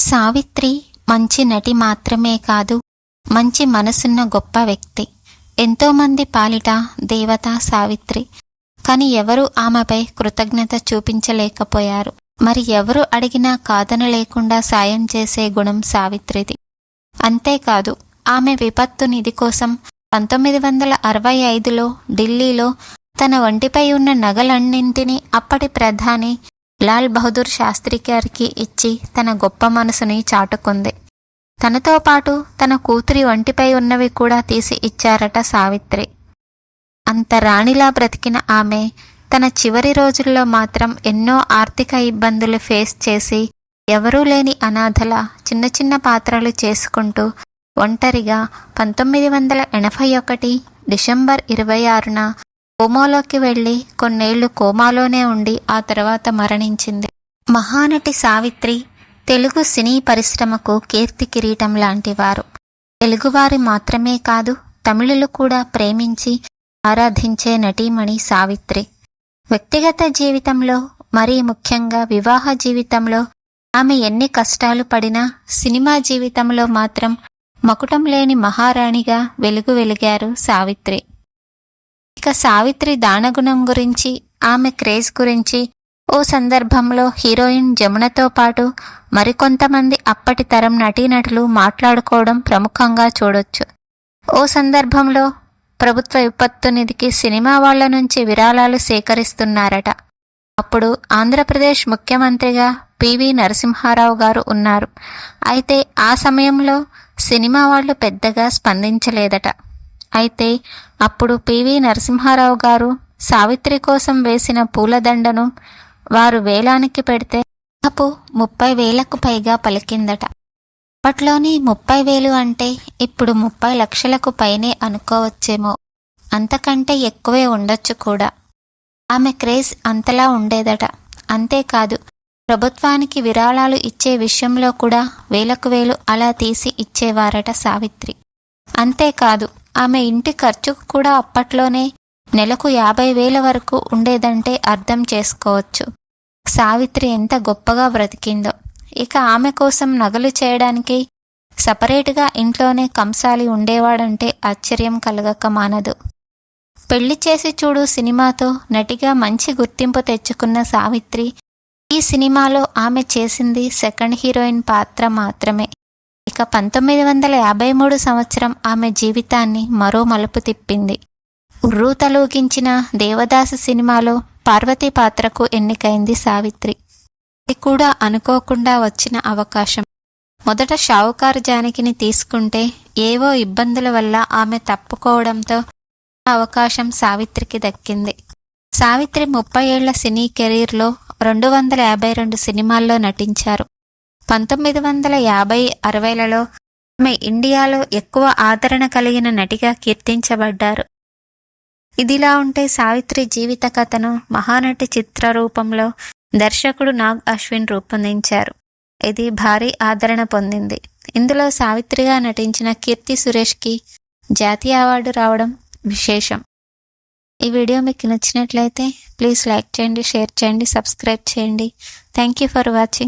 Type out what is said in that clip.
సావిత్రి మంచి నటి మాత్రమే కాదు మంచి మనసున్న గొప్ప వ్యక్తి. ఎంతోమంది పాలిట దేవత సావిత్రి. కాని ఎవరూ ఆమెపై కృతజ్ఞత చూపించలేకపోయారు. మరి ఎవరు అడిగినా కాదన లేకుండా సాయం చేసే గుణం సావిత్రిది. అంతేకాదు ఆమె విపత్తు నిధి కోసం పంతొమ్మిది వందల అరవై ఐదులో ఢిల్లీలో తన ఒంటిపై ఉన్న నగలన్నింటినీ అప్పటి ప్రధాని లాల్ బహదూర్ శాస్త్రి గారికి ఇచ్చి తన గొప్ప మనసుని చాటుకుంది. తనతో పాటు తన కూతురి ఒంటిపై ఉన్నవి కూడా తీసి ఇచ్చారట సావిత్రి. అంత రాణిలా బ్రతికిన ఆమె తన చివరి రోజుల్లో మాత్రం ఎన్నో ఆర్థిక ఇబ్బందులు ఫేస్ చేసి ఎవరూ లేని అనాథల చిన్న చిన్న పాత్రలు చేసుకుంటూ ఒంటరిగా పంతొమ్మిది వందల ఎనభై ఒకటి డిసెంబర్ ఇరవై ఆరున కోమాలోకి వెళ్ళి కొన్నేళ్ళు కోమాలోనే ఉండి ఆ తర్వాత మరణించింది. మహానటి సావిత్రి తెలుగు సినీ పరిశ్రమకు కీర్తి కిరీటం లాంటివారు తెలుగువారి మాత్రమే కాదు తమిళులు కూడా ప్రేమించి ఆరాధించే నటీమణి సావిత్రి. వ్యక్తిగత జీవితంలో మరీ ముఖ్యంగా వివాహ జీవితంలో ఆమె ఎన్ని కష్టాలు పడినా సినిమా జీవితంలో మాత్రం మకుటం లేని మహారాణిగా వెలుగు వెలిగారు సావిత్రి. ఇక సావిత్రి దానగుణం గురించి ఆమె క్రేజ్ గురించి ఓ సందర్భంలో హీరోయిన్ జమునతో పాటు మరికొంతమంది అప్పటి తరం నటీనటులు మాట్లాడుకోవడం ప్రముఖంగా చూడొచ్చు. ఓ సందర్భంలో ప్రభుత్వ విపత్తు నిధికి సినిమా వాళ్ళ నుంచి విరాళాలు సేకరిస్తున్నారట. అప్పుడు ఆంధ్రప్రదేశ్ ముఖ్యమంత్రిగా పివి నరసింహారావు గారు ఉన్నారు. అయితే ఆ సమయంలో సినిమా వాళ్ళు పెద్దగా స్పందించలేదట. అయితే అప్పుడు పివి నరసింహారావు గారు సావిత్రి కోసం వేసిన పూలదండను వారు వేలానికి పెడితే దాదాపు ముప్పై వేలకు పైగా పలికిందట. అప్పట్లోని ముప్పై వేలు అంటే ఇప్పుడు ముప్పై లక్షలకు పైనే అనుకోవచ్చేమో. అంతకంటే ఎక్కువే ఉండొచ్చు కూడా. ఆమె క్రేజ్ అంతలా ఉండేదట. అంతేకాదు ప్రభుత్వానికి విరాళాలు ఇచ్చే విషయంలో కూడా వేలకు వేలు అలా తీసి ఇచ్చేవారట సావిత్రి. అంతేకాదు ఆమె ఇంటి ఖర్చుకు కూడా అప్పట్లోనే నెలకు యాభై వేల వరకు ఉండేదంటే అర్థం చేసుకోవచ్చు. సావిత్రి ఎంత గొప్పగా బ్రతికిందో. ఇక ఆమె కోసం నగలు చేయడానికి సపరేట్గా ఇంట్లోనే కంసాలి ఉండేవాడంటే ఆశ్చర్యం కలగక మానదు. పెళ్ళి చేసి చూడు సినిమాతో నటిగా మంచి గుర్తింపు తెచ్చుకున్న సావిత్రి ఈ సినిమాలో ఆమె చేసింది సెకండ్ హీరోయిన్ పాత్ర మాత్రమే. ఇక పంతొమ్మిది వందల యాభై మూడు సంవత్సరం ఆమె జీవితాన్ని మరో మలుపు తిప్పింది. ఉర్రూ తలూగించిన దేవదాసు సినిమాలో పార్వతి పాత్రకు ఎన్నికైంది సావిత్రి. ఇది కూడా అనుకోకుండా వచ్చిన అవకాశం. మొదట షావుకారు జానకిని తీసుకుంటే ఏవో ఇబ్బందుల వల్ల ఆమె తప్పుకోవడంతో ఆ అవకాశం సావిత్రికి దక్కింది. సావిత్రి ముప్పై ఏళ్ళ సినీ కెరీర్లో రెండు వందల యాభై రెండు సినిమాల్లో నటించారు. పంతొమ్మిది వందల యాభై అరవైలలో ఆమె ఇండియాలో ఎక్కువ ఆదరణ కలిగిన నటిగా కీర్తించబడ్డారు. ఇదిలా ఉంటే సావిత్రి జీవిత కథను మహానటి చిత్ర రూపంలో దర్శకుడు నాగ్ అశ్విన్ రూపొందించారు. ఇది భారీ ఆదరణ పొందింది. ఇందులో సావిత్రిగా నటించిన కీర్తి సురేష్కి జాతీయ అవార్డు రావడం విశేషం. ఈ వీడియో మీకు నచ్చినట్లయితే ప్లీజ్ లైక్ చేయండి షేర్ చేయండి సబ్స్క్రైబ్ చేయండి. Thank you for watching.